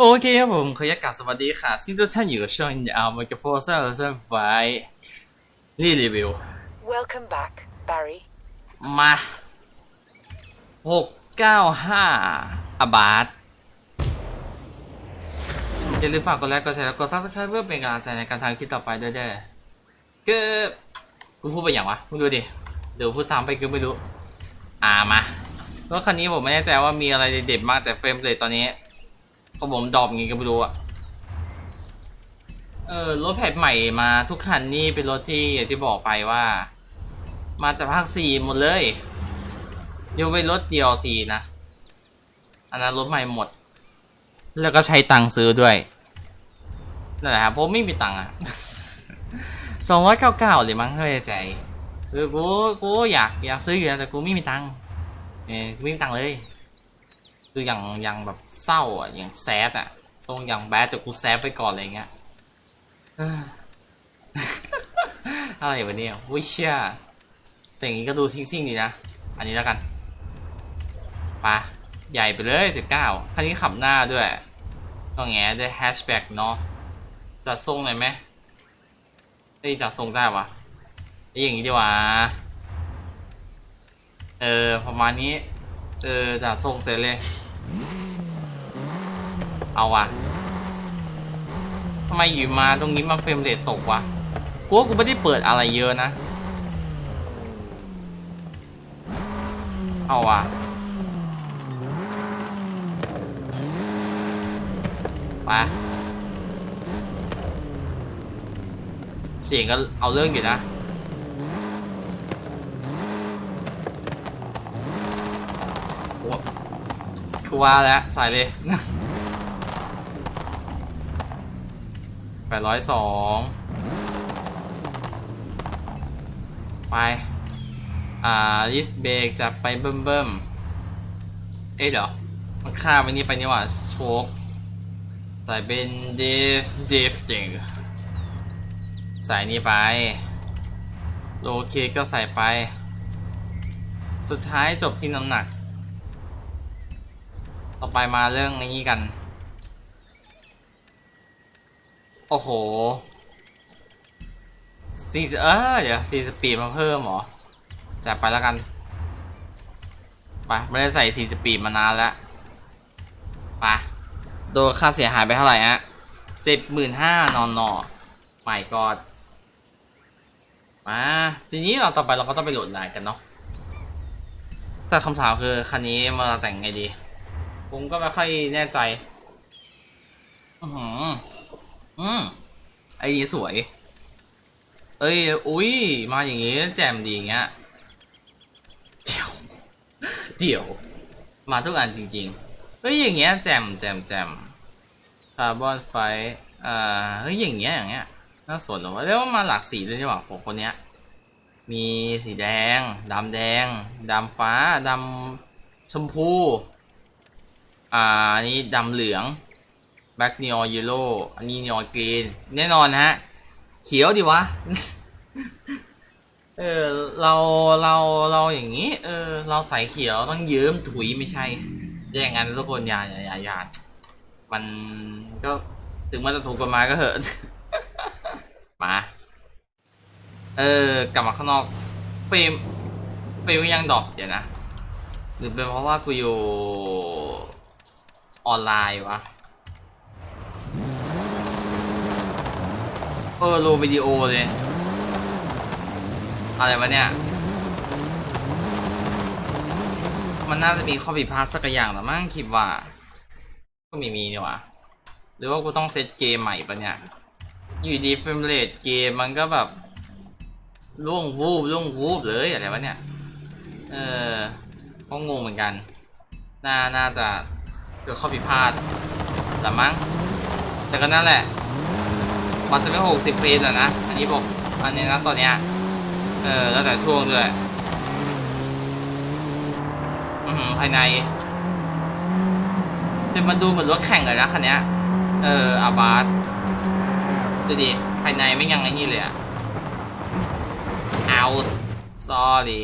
โอเคครับผมขออนุญาตกราบสวัสดีค่ะซึ่งทุกท่านอยู่กับช่องเอามากับโฟร์ซ่าเซนไฟนี่รีวิว Welcome back, Barry. มาหกเก้าห้าอบาทอย่าลืมฝากกดไลค์กดแชร์และกดซับสไครป์เพื่อเป็นกำลังใจในการทำคลิปต่อไปด้วยเด้อก็กูพูดไปอย่างวะมึงดูดิเดี๋ยวพูดซ้ำไปก็ไม่รู้ อ่ามา รถคันนี้ผมไม่แน่ใจว่ามีอะไรเด็ดๆมากแต่เฟรมเรทตอนนี้ ก็ผมดอปอย่างงี้ก็ไม่รู้อะเออรถแพทใหม่มาทุกคันนี่เป็นรถที่อย่างที่บอกไปว่า มาจากภาคสี่หมดเลยยกเว้นรถเดียวสี่นะอันนั้นรถใหม่หมด แล้วก็ใช้ตังค์ซื้อด้วยนั่นแหละครับผมไม่มีตังค์อะสองร้อยเก้าเก้าเลยมั้งไม่แน่ใจคือกูกูอยากอยากซื้ออยู่นะแต่กูไม่มีตังค์เออกูไม่มีตังค์เลย คืออย่างอย่างแบบเศร้าอะอย่างแซดอะทรงอย่างแบดแต่กูแซดไปก่อนอะไรเงี้ยอะไรวะเนี่ยวิเชียแต่อย่างนี้ก็ดูซิ่งๆดีนะ อันนี้แล้วกันปะใหญ่ไปเลยสิบเก้าคันนี้ขับหน้าด้วยต้องแงด้วยแฮชแบ็กเนาะจัดทรงหน่อยไหมเอ้จัดทรงได้วะไอ้อย่างนี้ดีกว่าเออประมาณนี้ เออจัดทรงเสร็จเลย เอาวะทำไมอยู่มาตรงนี้มาเฟรมเรทตกวะกูว่ากูไม่ได้เปิดอะไรเยอะนะ เอาวะไปเสียงก็เอาเรื่องอยู่นะกูว่ากูว่าแล้ว ใส่เลย แปดร้อยสองไป อ่าลิสเบรกจะไปเบิ่มเบิ่มเอ๊ะเดี๋ยวมันข้ามไปนี่ไปนี่หว่าโชกใส่เป็นเดฟเดฟเด็งใส่นี่ไป โลเคก็ใส่ไป สุดท้ายจบที่น้ำหนัก ต่อไปมาเรื่องนี้กัน โอ้โหสี่เออเดี๋ยวสี่สปีดมาเพิ่มเหรอจัดไปแล้วกัน ไป ไม่ได้ใส่สี่สปีดมานานแล้ว ไป โดนค่าเสียหายไปเท่าไหร่ฮะเจ็ดหมื่นห้านอนนอใหม่กอดมาทีนี้เราต่อไปเราก็ต้องไปโหลดไลน์กันเนาะแต่คำถามคือคันนี้มาแต่งไงดี ผมก็ไม่ค่อยแน่ใจ อือหือ อืมไอ้นี่สวย เอ้ย อุ้ย มาอย่างงี้แจ่มดีอย่างเงี้ย เดี๋ยว เดี๋ยว มาทุกอันจริงๆ เฮ้ย อย่างเงี้ยแจ่มแจ่มแจ่มคาร์บอนไฟอ่า เฮ้ย อย่างเงี้ย อย่างเงี้ย น่าสนเหรอวะเรียกว่ามาหลากสีเลยดีกว่าผมคนเนี้ย มีสีแดง ดำแดง ดำฟ้า ดำชมพู อ่านนี้ดำเหลือง แบ็กเนียเยลโล่อันนี้เนียกรีนแน่นอนฮะ เขียวดิวะ เออเราเราเราอย่างนี้ เออ เราใส่เขียวต้องเยิ้มถุยไม่ใช่แย่งกันทุกคนอย่าอย่าอย่าอย่ามันก็ถึงมันจะถูกกฎหมายก็เถอะมา เออกลับมาข้างนอกเฟรมเฟรมยังดอกเดี๋ยวนะหรือเป็นเพราะว่ากูอยู่ออนไลน์วะ เออโลวิดีโอเลย อะไรวะเนี่ย มันน่าจะมีข้อผิดพลาดสักอย่างหรือมั้งคิดว่า ก็ไม่มีนี่หว่าหรือว่ากูต้องเซตเกมใหม่ปะเนี่ย อยู่ดีเฟรมเรทเกมมันก็แบบล่วงวูบล่วงวูบเลยอะไรวะเนี่ย เออก็งงเหมือนกัน น่า น่าจะเกิดข้อผิดพลาดหรือมั้ง แต่ก็นั่นแหละ มันจะไม่หกสิบเฟรมแล้วนะ อันนี้บอก อันนี้นะตอนเนี้ย เออ แล้วแต่ช่วงด้วยอือหือภายในจะมาดูเหมือนรถแข่งเลยนะคันเนี้ยเออ อาบาสดูดิ ภายในไม่ยังไอ้นี่เลยอะเอา sorry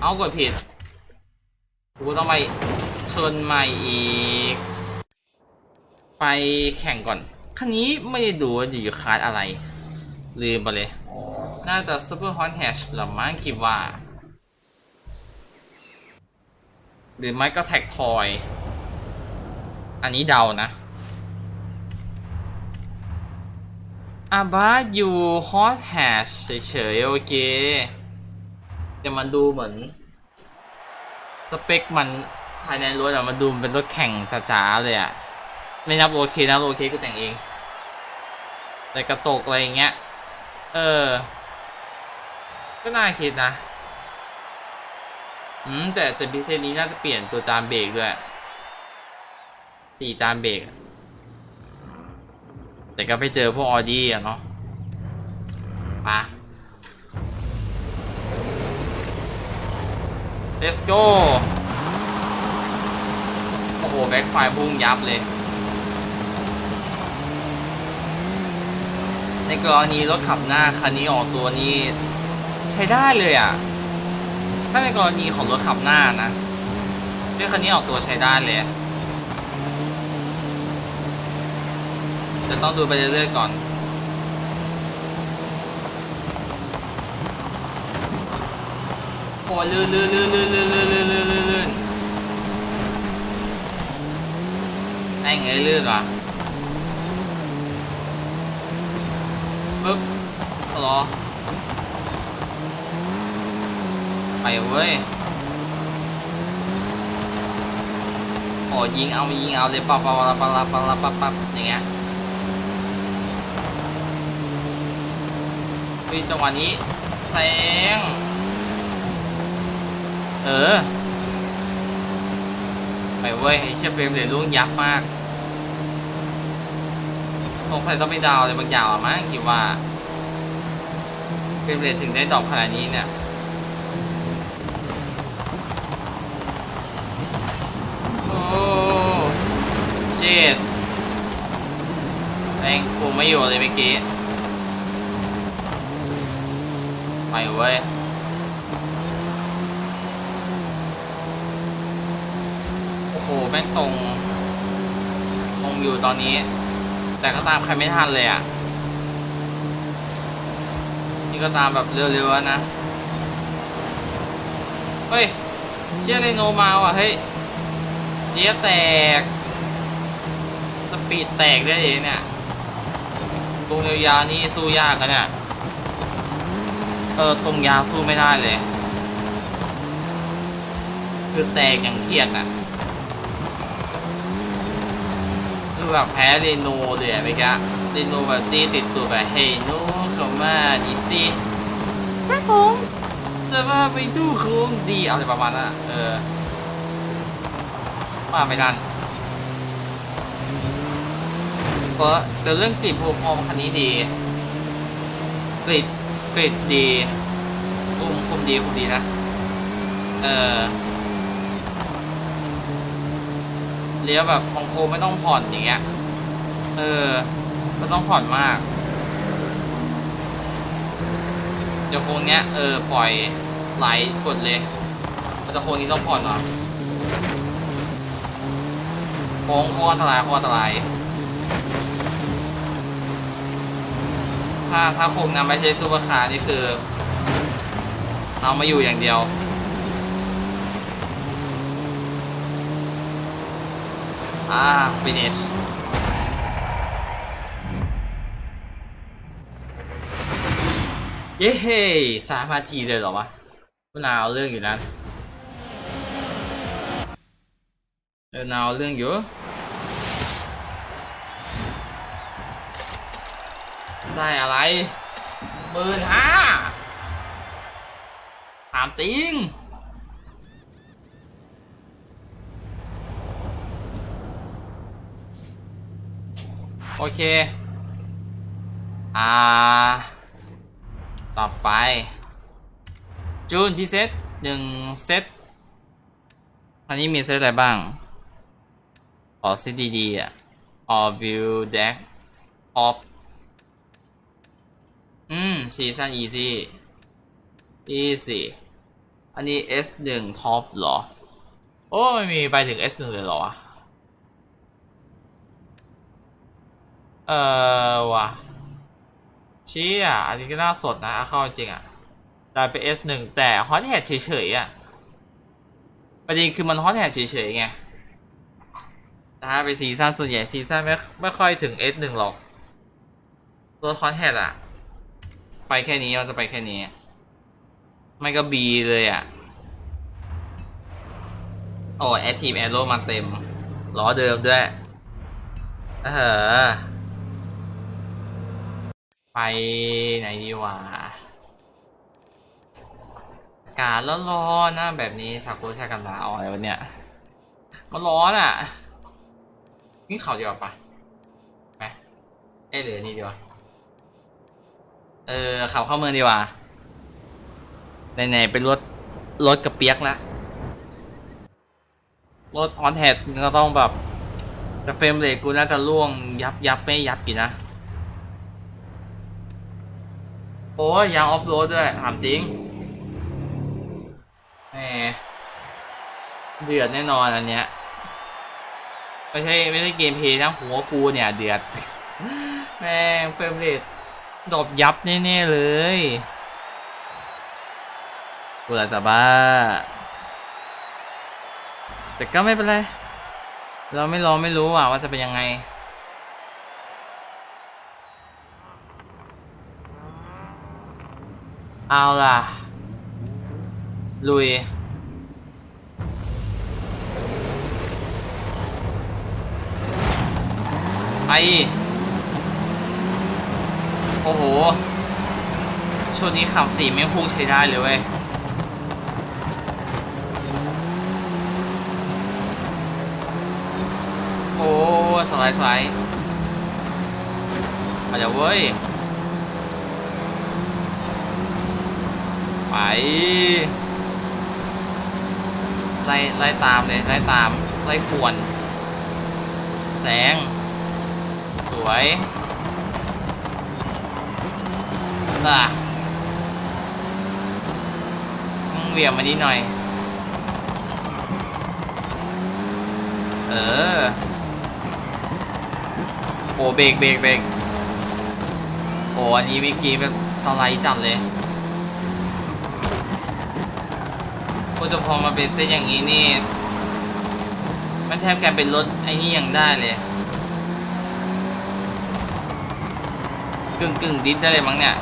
เอากดผิดกูต้องไปชนใหม่อีก ไปแข่งก่อน คันนี้ไม่ได้ดูว่าอยู่คลาสอะไร ลืมไปเลย น่าจะ Super Hot Hatch หรือมั้งคิดว่า หรือไม่ก็แท็กทอย อันนี้เดานะอาบาอยู่ฮอตแฮชเฉยๆ โอเคแต่มันดูเหมือน สเปคมันภายในรถอะมันดูเป็นรถแข่งจ๋าๆเลยอะไม่นับโอเคนะโอเคกูแต่งเอง แต่กระจกอะไรอย่างเงี้ย เออ ก็น่าคิดนะ อืม แต่แต่พิเศษนี้น่าจะเปลี่ยนตัวจานเบรกด้วยสี่จานเบรก แต่ก็ไปเจอพวกออดี้อะเนาะปะ let's go โอ้โห แบ็คไฟพุ่งยับเลย ในกรณีรถขับหน้าคันนี้ออกตัวนี้ใช้ได้เลยอะ ถ้าในกรณีของรถขับหน้านะเรื่องคันนี้ออกตัวใช้ได้เลยจะต้องดูไปเรื่อยๆก่อนโอ้ลื่นลื่นลื่นลื่นลื่นลื่นลื่นลื่นลื่นลื่นแม่งเอ้ยลื่นวะ ปึ๊บรอ ไปเว้ยโอ้ยิงเอา ยิงเอาเลยปั๊บปั๊บปั๊บปั๊บปั๊บปั๊บปั๊บปั๊บอย่างเงี้ยเฮ้ยจังหวะนี้แซงเออ ไปเว้ยเชี่ยเฟรมเรทล่วงยับมาก สงสัยต้องไปดาวอะไรบางอย่างมั้งคิดว่าเฟรมเรทถึงได้ดรอปขนาดนี้เนี่ยโอ้เชิดแม่งกูไม่อยู่เลยเมื่อกี้ไปเว้ยโอ้โหแม่งตรง ตรงอยู่ตอนนี้ แต่ก็ตามใครไม่ทันเลยอะ นี่ก็ตามแบบเร็วๆนะ เฮ้ย เชียร์เรโนมาว่ะ เฮ้ย เจียแตก สปีดแตกได้เลยเนี่ยตรงยาวๆนี่สู้ยากกันเนี่ย เออ ตรงยาวสู้ไม่ได้เลย คือแตกอย่างเครียดน่ะอ แบบแพ้เรโนเลยอะเมื่อกี้เรโนแบบจี้ติดตัวแบบเฮโนเข้ามาดิสิครับผมจะว่าไปดูโค้งดีอะไรประมาณนั้นอะเออมาไม่ทันเพราะแต่เรื่องกลิ่นพวกพอมคันนี้ดีกลิ่นกลิ่นดีคุมคุมดีคุมดีนะ เออ เลี้ยวแบบของโคไม่ต้องผ่อนอย่างเงี้ย เออไม่ต้องผ่อนมาก เดี๋ยวโค้งเนี้ยเออปล่อยไหลกดเลยแต่โค้งนี้ต้องผ่อนเหรอโค้งโค้งอันตรายโค้งอันตรายถ้าถ้าโค้งนั้นไม่ใช่ซูเปอร์คาร์นี่คือ เอามาอยู่อย่างเดียว อ่า finish เย้เฮ้สามนาทีเลยเหรอวะก็นาวเรื่องอยู่นะเออนาวเรื่องอยู่ได้อะไรหมื่นห้าถามจริง โอเค อ่า ต่อไป จูนพิเศษหนึ่งเซต อันนี้มีเซตอะไรบ้างขอเซตดีๆอะ all view deck top อืมซีซัน easy easy อันนี้ S 1 top เหรอ โอ้ไม่มีไปถึง S 1 เลยเหรอวะ เออว่ะเชี้อะอันนี้ก็น่าสดนะเข้าจริงอะได้ไป S หนึ่งแต่ฮอตแฮทเฉยๆอะประเด็นคือมันฮอตแฮทเฉยๆไงแต่ถ้าไปซีซั่นส่วนใหญ่ซีซั่นไม่ไม่ค่อยถึง S หนึ่งหรอกตัวฮอตแฮทอะ ไปแค่นี้มันจะไปแค่นี้ ไม่ก็ B เลยอะ โอ้แอดทีมแอโรมาเต็มล้อเดิมด้วยเออ ไปไหนดีวะอากาศร้อนๆนะแบบนี้ชาโกชากันหนาอะไรวะเนี่ยมันร้อนอะ นี่เขาเดีกว่าปะไปเอ้ยหรือนี่ดีวะเออเขับเข้าเมืองดีว่าไหนๆเป็นรถรถกระเปียกแล้วรถออนแฮดก็ต้องแบบแต่เฟรมเรทกูน่าจะล่วงยับยับไม่ยับกี่นะ โอ้ยยางออฟโรดด้วยถามจริงแหมเดือดแน่นอนอันเนี้ยไม่ใช่ไม่ใช่เกมเพลย์นะหัวกูเนี่ย เดือด แม่งเฟรมเรทดรอปยับแน่ๆเลยกูอาจจะบ้า แต่ก็ไม่เป็นไร เราไม่รอไม่รู้อะว่าจะเป็นยังไง เอาล่ะ ลุย ไป โอ้โหช่วงนี้ขับสีไม่พุ่งใช้ได้เลยเว้ยโอ้สไลด์สไลด์มาเดี๋ยวเว้ย ไปไล่ไล่ตามเลยไล่ตามไล่ขวนแสง สวยน่ะมึงเหวี่ยงมานิดหน่อย เออโอ้เบรกเบรกเบรกโอ้อันนี้เมื่อกี้แบบตะไลจัดเลย กูจะพอมาเป็นเส้นอย่างนี้นี่ มันแทบกลายเป็นรถไอ้นี่ยังได้เลยกึ่งกึ่งดิสได้เลยมั้งเนี่ย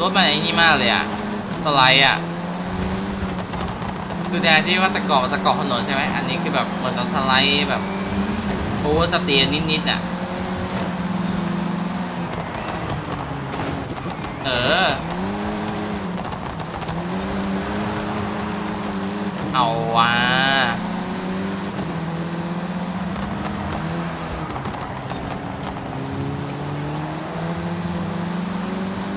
รถมันไอ้นี่มากเลยอะสไลด์อะคือแทนที่ว่าตะกอบมันจะเกาะถนนใช่ไหมอันนี้คือแบบเหมือนตสไลด์แบบโอเวอร์สเตียร์นิดๆอะเออ เอาวะ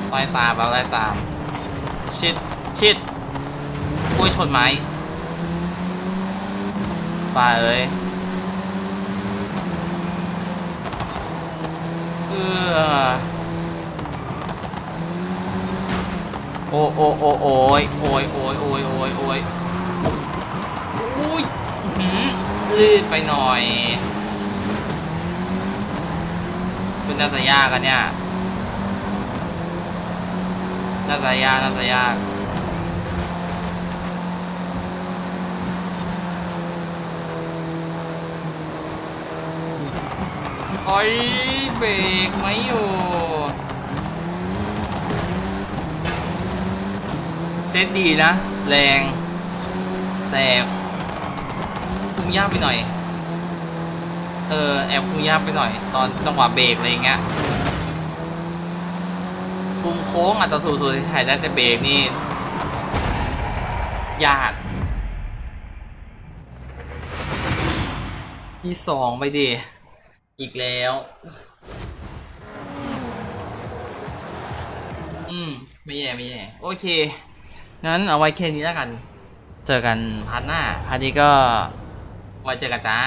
ไล่ตามแล้วไล่ตาม ชิดชิดกุ้ยชนไม้ปลาเอ้ยเออโอโอโอโอยโอ้ยโอ้ยโอยโอยโอยอุ้ยหือลื่นไปหน่อยคุณน่าจะยากกันเนี่ย น่าจะยากน่าจะยากโอ้ยเบรกไม่อยู่เซตดีนะ แรง แต่คุมยากไปหน่อย เออ แอบคุมยากไปหน่อย ตอนจังหวะเบรกอะไรเงี้ย โค้งอาจจะถูกๆถ่ายได้แต่เบรกนี่ ยากที่สองไปดิอีกแล้ว อืม ไม่แย่ไม่แย่โอเค งั้นเอาไว้แค่นี้แล้วกัน เจอกันพาร์ทหน้าพาร์ทนี้ก็ไว้เจอกันจ้า